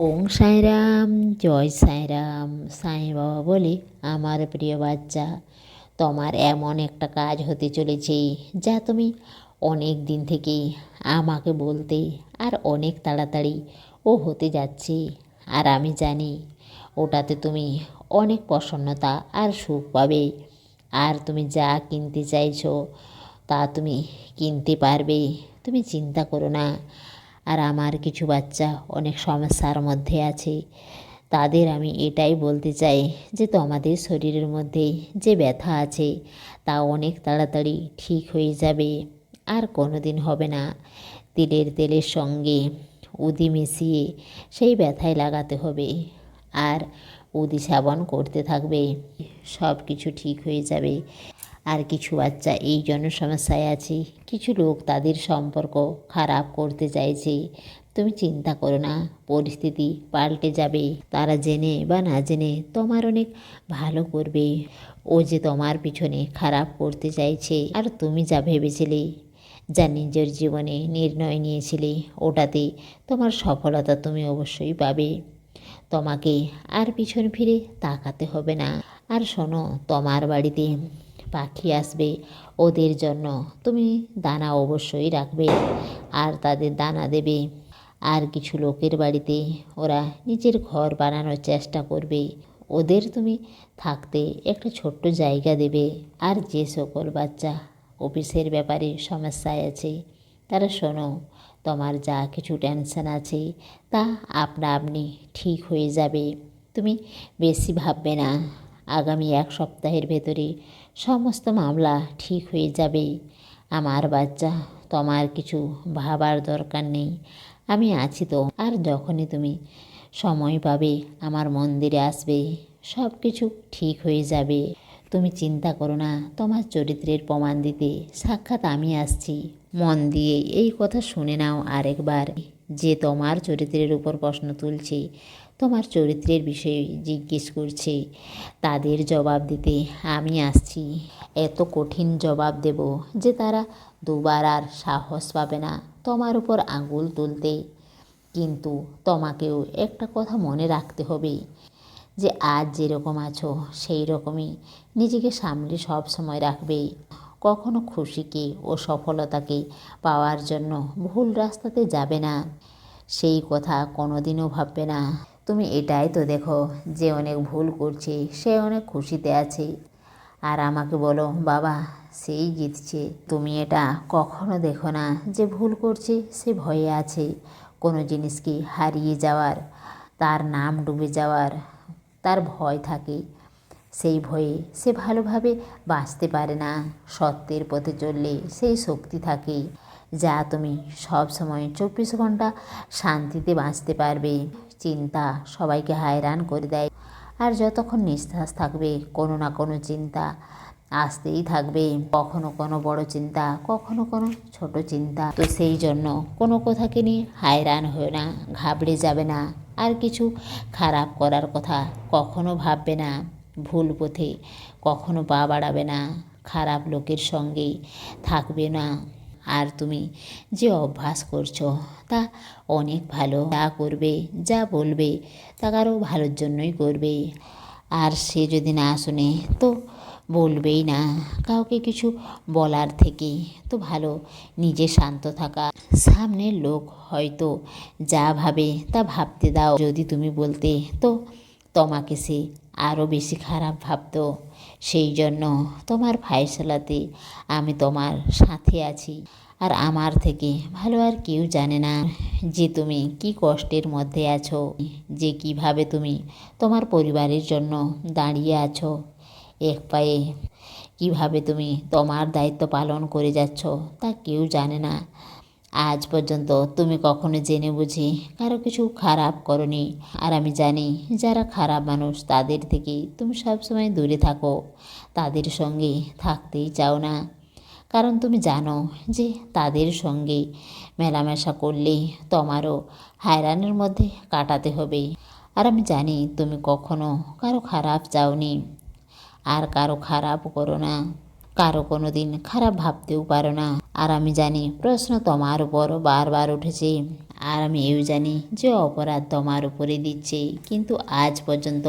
ওং সাঁইরাম জয় সাঁইরাম সাঁই বাবা বলে আমার প্রিয় বাচ্চা, তোমার এমন একটা কাজ হতে চলেছে যা তুমি অনেক দিন থেকে আমাকে বলতে আর অনেক তাড়াতাড়ি ও হতে যাচ্ছে। আর আমি জানি ওটাতে তুমি অনেক প্রসন্নতা আর সুখ পাবে। আর তুমি যা কিনতে চাইছো তা তুমি কিনতে পারবে। তুমি চিন্তা করো না আর আমার কিছু বাচ্চা অনেক সমস্যার মধ্যে আছে। তাদের আমি এটাই বলতে চাই যে তোমাদের শরীরের মধ্যে যে ব্যথা আছে, তা অনেক তাড়াতাড়ি ঠিক হয়ে যাবে। আর কোনো দিন হবে না। তিলের তেলের সঙ্গে উদি মিশিয়ে সেই ব্যথায় লাগাতে হবে। আর উদি সাবন করতে থাকবে। সব কিছু ঠিক হয়ে যাবে। আর কিছু বাচ্চা এই জন্য সমস্যায় আছে। কিছু লোক তাদের সম্পর্ক খারাপ করতে চাইছে। তুমি চিন্তা করো না, পরিস্থিতি পাল্টে যাবে। তারা জেনে বা না জেনে তোমার অনেক ভালো করবে। ও যে তোমার পিছনে খারাপ করতে চাইছে, আর তুমি যা ভেবেছিলে, যা নিজের জীবনে নির্ণয় নিয়েছিলে, ওটাতে তোমার সফলতা তুমি অবশ্যই পাবে। তোমাকে আর পিছন ফিরে তাকাতে হবে না। আর শোনো, তোমার বাড়িতে পাখি আসবে ওদের জন্য। তুমি দানা অবশ্যই রাখবে আর তাদের দানা দেবে। আর কিছু লোকের বাড়িতে ওরা নিজের ঘর বানানোর চেষ্টা করবে। ওদের তুমি থাকতে একটা ছোট্ট জায়গা দেবে। আর যে সকল বাচ্চা অফিসের ব্যাপারে সমস্যায় আছে, তারা শোনো, তোমার যা কিছু টেনশন আছে, তা আপনা আপনি ঠিক হয়ে যাবে। তুমি বেশি ভাববে না। আগামী এক সপ্তাহের ভেতরে সমস্ত মামলা ঠিক হয়ে যাবে। আমার বাচ্চা, তোমার কিছু ভাবার দরকার নেই। আমি আছি তো। আর যখনই তুমি সময় পাবে, আমার মন্দিরে আসবে সব কিছু ঠিক হয়ে যাবে। তুমি চিন্তা করো না, তোমার চরিত্রের প্রমাণ দিতে সাক্ষাৎ আমি আসছি। মন দিয়ে এই কথা শুনে নাও আরেকবার। যে তোমার চরিত্রের উপর প্রশ্ন তুলছে, তোমার চরিত্রের বিষয়ে জিজ্ঞেস করছে, তাদের জবাব দিতে আমি আসছি। এত কঠিন জবাব দেব যে তারা দুবার আর সাহস পাবে না তোমার উপর আঙুল তুলতে। কিন্তু তোমাকেও একটা কথা মনে রাখতে হবে যে আজ যেরকম আছো সেই রকমই নিজেকে সামলে সব সময় রাখবে। কখনো খুশিকে ও সফলতাকে পাওয়ার জন্য ভুল রাস্তাতে যাবে না। সেই কথা কোনোদিনও ভাববে না। তুমি এটাই তো দেখো, যে অনেক ভুল করছে, সে অনেক খুশিতে আছে। আর আমাকে বলো, বাবা, সেই জিতছে। তুমি এটা কখনো দেখো না, যে ভুল করছে, সে ভয়ে আছে। কোনো জিনিসকে হারিয়ে যাওয়ার, তার নাম ডুবে যাওয়ার, তার ভয় থাকে। সেই ভয়ে সে ভালোভাবে বাঁচতে পারে না। সত্যের পথে চললে সেই শক্তি থাকে, যা তুমি সব সময় চব্বিশ ঘণ্টা শান্তিতে বাঁচতে পারবে। চিন্তা সবাইকে হায়রান করে দেয়, আর যতক্ষণ নিঃশ্বাস থাকবে, কোনো না কোনো চিন্তা আসতেই থাকবে। কখনো কোনো বড় চিন্তা, কখনো কোনো ছোট চিন্তা। তো সেই জন্য কোনো কথাকে নিয়ে হায়রান হয়ে না, ঘাবড়ে যাবে না। আর কিছু খারাপ করার কথা কখনো ভাববে না। ভুল পথে কখনো পা বাড়াবে না, খারাপ লোকের সঙ্গে থাকবে না। আর তুমি যে অভ্যাস করছ, তা অনেক ভালো। যা করবে, যা বলবে, তা কারও ভালোর জন্যই করবে। আর সে যদি না শোনে, তো বলবেই না। কাউকে কিছু বলার থেকে তো ভালো, নিজে শান্ত থাকা। সামনের লোক হয়তো যা ভাবে, তা ভাবতে দাও। যদি তুমি বলতে, তো তোমাকে সে আরও বেশি খারাপ ভাবতো। সেই জন্য তোমার ফায়সলাতে আমি তোমার সাথে আছি। আর আমার থেকে ভালো আর কেউ জানে না যে তুমি কি কষ্টের মধ্যে আছো, যে কীভাবে তুমি তোমার পরিবারের জন্য দাঁড়িয়ে আছো। এক পায়ে কীভাবে তুমি তোমার দায়িত্ব পালন করে যাচ্ছ তা কেউ জানে না। আজ পর্যন্ত তুমি কখনো জেনে বুঝি কারও কিছু খারাপ করনি। আর আমি জানি যারা খারাপ মানুষ, তাদের থেকে তুমি সবসময় দূরে থাকো। তাদের সঙ্গে থাকতেই চাও না। কারণ তুমি জানো যে তাদের সঙ্গে মেলামেশা করলে তোমারও হায়রানের মধ্যে কাটাতে হবে। আর আমি জানি তুমি কখনো কারও খারাপ চাওনি। আর কারও খারাপ করো না। কারও কোনো দিন খারাপ ভাবতেও পারো না। আর আমি জানি প্রশ্ন তোমার উপর বারবার উঠেছে। আর আমি এও জানি যে অপরাধ তোমার উপরে দিচ্ছে। কিন্তু আজ পর্যন্ত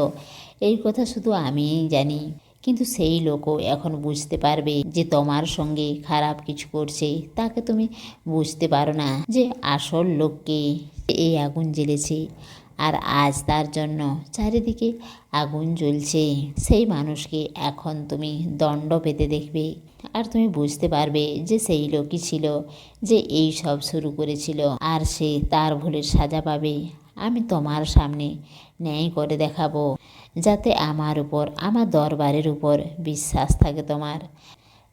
এই কথা শুধু আমিই জানি। কিন্তু সেই লোকও এখন বুঝতে পারবে যে তোমার সঙ্গে খারাপ কিছু করছে। তাকে তুমি বুঝতে পারো না যে আসল লোককে এই আগুন জ্বেলেছে। আর আজ তার জন্য চারিদিকে আগুন জ্বলছে। সেই মানুষকে এখন তুমি দণ্ড পেতে দেখবে। আর তুমি বুঝতে পারবে যে সেই লোকই ছিল যে এই সব শুরু করেছিল। আর সে তার ভুলের সাজা পাবে। আমি তোমার সামনে ন্যায় করে দেখাবো, যাতে আমার উপর, আমার দরবারের উপর বিশ্বাস থাকে তোমার।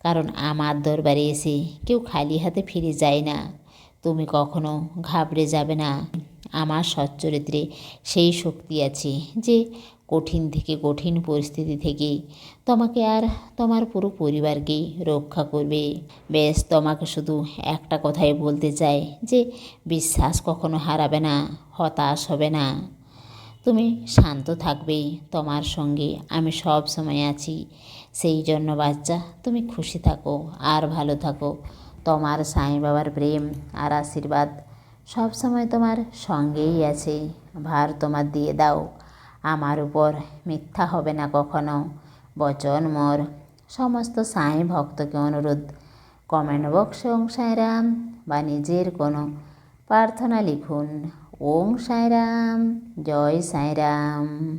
কারণ আমার দরবারে এসে কেউ খালি হাতে ফিরে যায় না। তুমি কখনো ঘাবড়ে যাবে না। আমার সচ্চরিত্রে সেই শক্তি আছে যে কঠিন থেকে কঠিন পরিস্থিতি থেকে তোমাকে আর তোমার পুরো পরিবারকে রক্ষা করবে। বেশ, তোমাকে শুধু একটা কথাই বলতে চাই যে বিশ্বাস কখনো হারাবে না, হতাশ হবে না। তুমি শান্ত থাকবে, তোমার সঙ্গে আমি সব সময় আছি। সেই জন্য বাচ্চা, তুমি খুশি থাকো, আর ভালো থাকো। তোমার সাই বাবার প্রেম আর আশীর্বাদ সব সময় তোমার সঙ্গেই আছে। ভার তোমার দিয়ে দাও। আমার উপর মিথ্যা হবে না কখনো। বচন মোর। সমস্ত সাঁই ভক্তকে অনুরোধ। কমেন্ট বক্সে ওং সাঁয়রাম বা নিজের কোনো প্রার্থনা লিখুন। ওং সাঁয়রাম জয় সাঁয়রাম